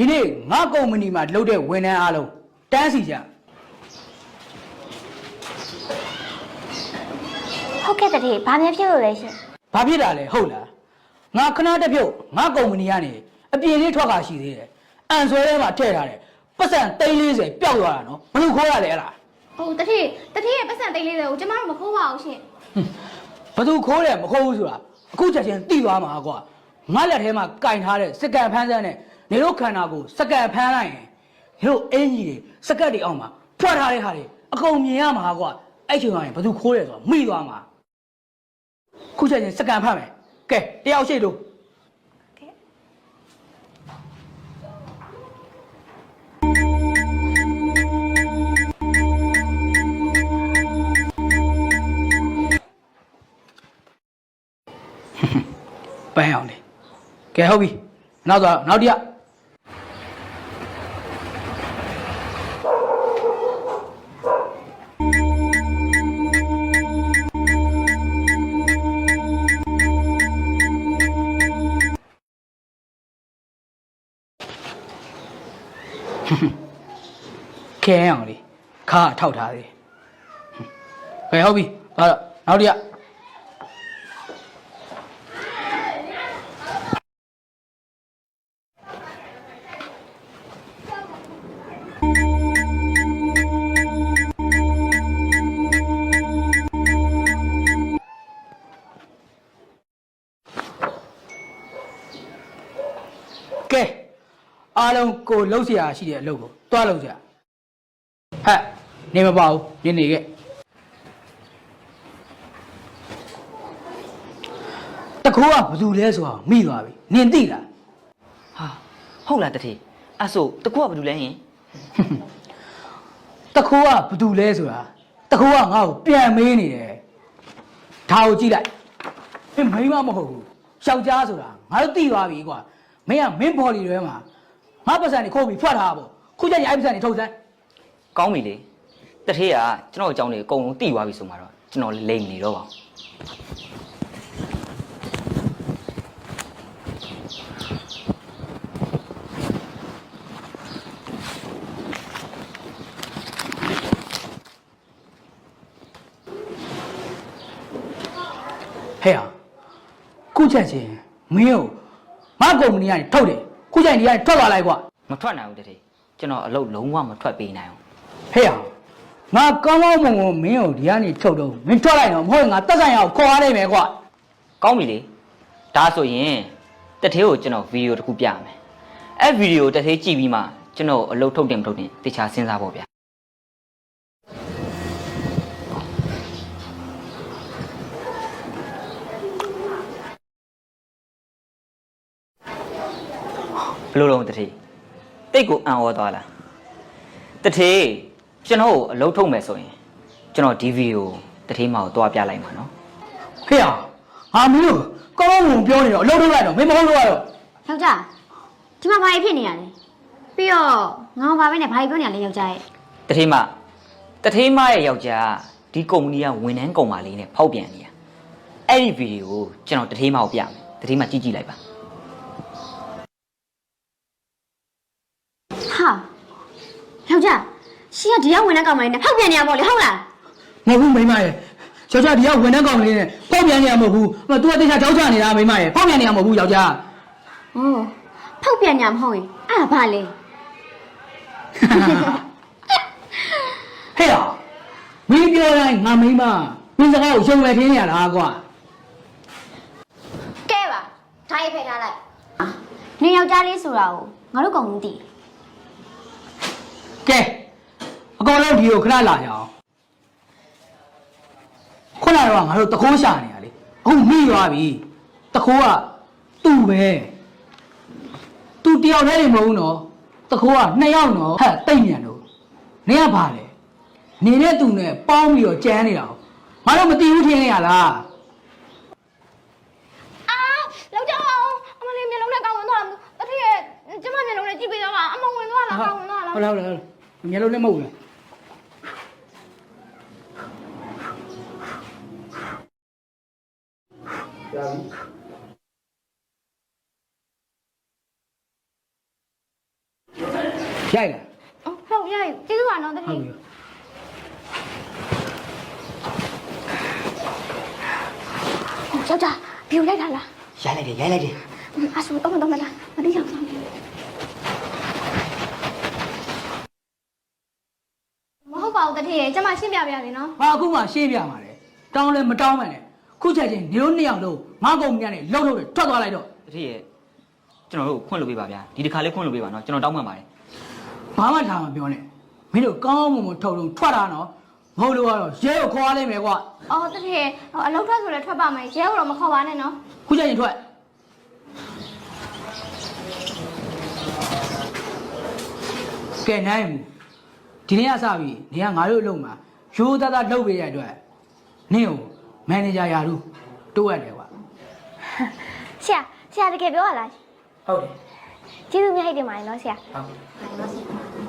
ဒီနေ့ငါကုမ္ပဏီမှာလုပ်တဲ့ဝန်ထမ်းအားလုံးတန်းစီကြဟုတ်ကဲ့တတိဘာများဖြစ်လို့လဲရှင်ဘာဖြစ်တာလဲဟုတ်လားငါခဏတစ်ပြုတ်ငါကုမ္ပဏီကနေအပြင်လေးထွက်ကရှိသေးတယ်အန်ဆွဲထဲမှာထည့်ထားတယ်ပတ်စံ340ပျောက်သွားတာနော်ဘယ်လိုခေါ်ရလဲအဲ့ဒါဟုတ်တတိတတိရဲ့ပတ်စံသိန်းလေးတွေကိုကျမတို့မခိုးပါဘူးရှင်ဘယ်သူခိုးတယ်မခိုးဘူးဆိုတာအခုချက်ချင်းသိသွားမှာကွာငါလက်ထဲမှာကင်ထားတဲ့စကန်ဖန်းစန်းနဲ့ နေတို့ခန္ဓာကိုယ်စကန်ဖန်းလိုက်ရင်နေတို့အင်ကြီးတွေစကတ်တွေအောက်မှာဖွက်ထားတဲ့ဟာတွေအကုန်မြင်ရမှာကွာအဲ့ချိန်မှာရင်ဘယ်သူခိုးတယ်ဆိုတာမိသွားမှာခုချက်ချင်းစကန်ဖန်းမယ်ကဲတယောက်ရှိလို့ပန်းအောင်လေကဲဟုတ်ပြီနောက်တော့နောက်တစ်ယောက် ခဲအောင်လေခါထောက်ထားသေးကဲဟုတ်ပြီဒါတော့နောက်တစ်ယောက်ကဲ အားလုံးကိုလှုပ်เสียရှိတဲ့အလုပ်ကိုတွားလှုပ်ကြဟဲ့နေမပါဘူးနေနေခဲ့တခိုးကဘာလို့လဲဆိုတော့မိသွားပြီနင်သိလား ဟာဟုတ်လားတထေအဲ့ဆိုတကူကဘာလို့လဲဟင် တခိုးကဘာလို့လဲဆိုတာတခိုးကငါ့ကိုပြန်မေးနေတယ်ဒါကိုကြည့်လိုက်မင်းမိန်းမမဟုတ်ဘူးယောက်ျားဆိုတာငါတို့သိသွားပြီကွာမင်းကမင်းဘော်လီတွေမှာ ငါပတ်စံနေခိုးပြီးဖွက်ထားပါခုချက်ရိုက်ပတ်စံနေထုတ်စမ်းကောင်းပြီလေတထေကကျွန်တော်အကြောင်းတွေအကုန်လုံးသိသွားပြီဆိုမှတော့ကျွန်တော်လိမ့်မနေတော့ပါဘူးဟဲ့ဟာခုချက်ချင်းမင်းကိုငါကုမ္ပဏီကနေထုတ်တယ် ခုချက်ဒီကနေထွက်သွားလိုက်ကွာမထွက်နိုင်ဘူးတထေကျွန်တော်အလုပ်လုံးဝမထွက်ပေးနိုင်အောင်ဟဲ့ဟာငါကောင်းကောင်းမွန်မွန်မင်းကိုဒီကနေထုတ်တော့မင်းထွက်လိုက်တော့မဟုတ်ရင်ငါတက်ဆိုင်ရအောင်ခေါ်ရနိုင်မယ်ကွာကောင်းပြီလေဒါဆိုရင်တထေကိုကျွန်တော်ဗီဒီယိုတစ်ခုပြမယ်အဲ့ဗီဒီယိုတထေကြည့်ပြီးမှကျွန်တော်အလုပ်ထုတ်တယ်မထုတ်တယ်တခြားစဉ်းစားဖို့ဗျာ ဘယ်လိုလုံးတထေတိတ်ကိုအံ့ဩသွားလားတထေကျွန်တော်ကိုအလုပ်ထုတ်မယ်ဆိုရင်ကျွန်တော်ဒီဗီဒီယိုတထေမကိုတွားပြလိုက်မှာနော်ဟဲ့ဟာဟာမင်းတို့ကောင်းကောင်းမွန်မွန်ပြောနေတော့အလုပ်ထုတ်လိုက်တော့မင်းမဟုတ်လို့ရတော့ယောက်ျားဒီမှာဘာကြီးဖြစ်နေရလဲပြီးတော့ငေါဘာပဲနဲ့ဘာကြီးပြောနေရလဲယောက်ျားရဲ့တထေးမတထေးမရဲ့ယောက်ျားဒီကုမ္ပဏီကဝန်ထမ်းကုမ္ပါလေးနဲ့ဖောက်ပြန်နေရအဲ့ဒီဗီဒီယိုကိုကျွန်တော်တထေးမကိုပြမယ်တထေးမကြည့်ကြည့်လိုက်ပါ ဟာ ယောက်ျားရှင်ကဒီရောက်ဝင်တဲ့ကောင်မလေးနဲ့ဖောက်ပြန်နေရမို့လေဟုတ်လားမဟုတ်ဘူးမိမရဲ့ယောက်ျားဒီကဝန်ထမ်းကောင်လေးနဲ့ပေါက်ပြန်နေရမဟုတ်ဘူးဟိုသူကတိကျကြောက်ချနေတာမိမရဲ့ပေါက်ပြန်နေရမဟုတ်ဘူးယောက်ျားဩဖောက်ပြန်ညာမဟုတ်ရင်အဲ့ဒါဘာလဲဟဲ့ဟာမင်းပြောတိုင်းငါမိမမင်းစကားကိုရှုံလဲထင်းနေရလားကွာကဲပါဓာတ်ရိုက်ဖယ်ထားလိုက်နေယောက်ျားလေးဆိုတာကိုငါတို့ကောင်မသိ ကဲအကောင်လုံးဒီကိုခဏလာကြအောင်ခုနကတော့ငါတို့တခိုးရှာနေရလေအခုမိသွားပြီတခိုးကသူ့ပဲသူတယောက်တည်းနေမဟုတ်ဘူးနော်တခိုးကနှစ်ယောက်နော်ဟဲ့တိတ်မြန်တော့နေရပါလေနေနဲ့သူနဲ့ပေါင်းပြီးတော့ကြမ်းနေတာငါတို့မသိဘူးထင်နေရလားအာလောက်ကြအောင်အမလေးမျက်လုံးနဲ့ကောင်းဝင်သွားတာတတိရဲ့ကျမမျက်လုံးနဲ့ကြည့်ပေးတော့ပါအမဝင်သွားလားကောင်းဝင်သွားလားဟုတ်လားဟုတ်လား ဟုတ်လားမျက်လုံးနဲ့မဟုတ်ဘူးလားရိုက်လားဟုတ်ရည်ကျေးဇူးပါနော်တဟုတ်တိပြီယောက်ျားဘီကိုလိုက်တာလားရိုက်လိုက်တယ်ရိုက်လိုက်တယ်အဆူတော့မတော့မလားမတိရောက်ဆောင်မဟုတ်ပါဘူး တတိရဲ့ကျမရှင်းပြပြရစီနော်။ဟာအခုမှရှင်းပြမှာလေ။တောင်းလဲမတောင်းမှနဲ့ခုချက်ချင်းနေတို့နှစ်ယောက်လုံးငါကောင်မြတ်နဲ့လှုပ်လှုပ်နဲ့ထွက်သွားလိုက်တော့တတိရဲ့ကျွန်တော်တို့ခွင့်လို့ပေးပါဗျာဒီတစ်ခါလေးခွင့်လို့ပေးပါနော်ကျွန်တော်တောင်းပန်ပါတယ်ဘာမှထားမပြောနဲ့။မင်းတို့ကောင်းမွန်မွန်ထုတ်လို့ထွက်တာနော်။မဟုတ်လို့ကတော့ရဲကိုခေါ်ရလိမ့်မယ်ကွာအော်တတိရဲ့အလောက်ထွက်ဆိုလည်းထွက်ပါမယ်ရဲကတော့မခေါ်ပါနဲ့နော်။ခုချက်ချင်းထွက်။ကဲနိုင်မူ ဒီနေ့ကစပြီနေကငါတို့အလုံးမှာရိုးသားသားလှုပ်ပေးရတဲ့အတွက်နင့်ကိုမန်နေဂျာယာတို့တိုးရတယ်ကွာဆရာဆရာတကယ်ပြောရလား။ဟုတ်တယ်ကျေးဇူးများဟိတ်တင်ပါတယ်နော်ဆရာ။ဟုတ်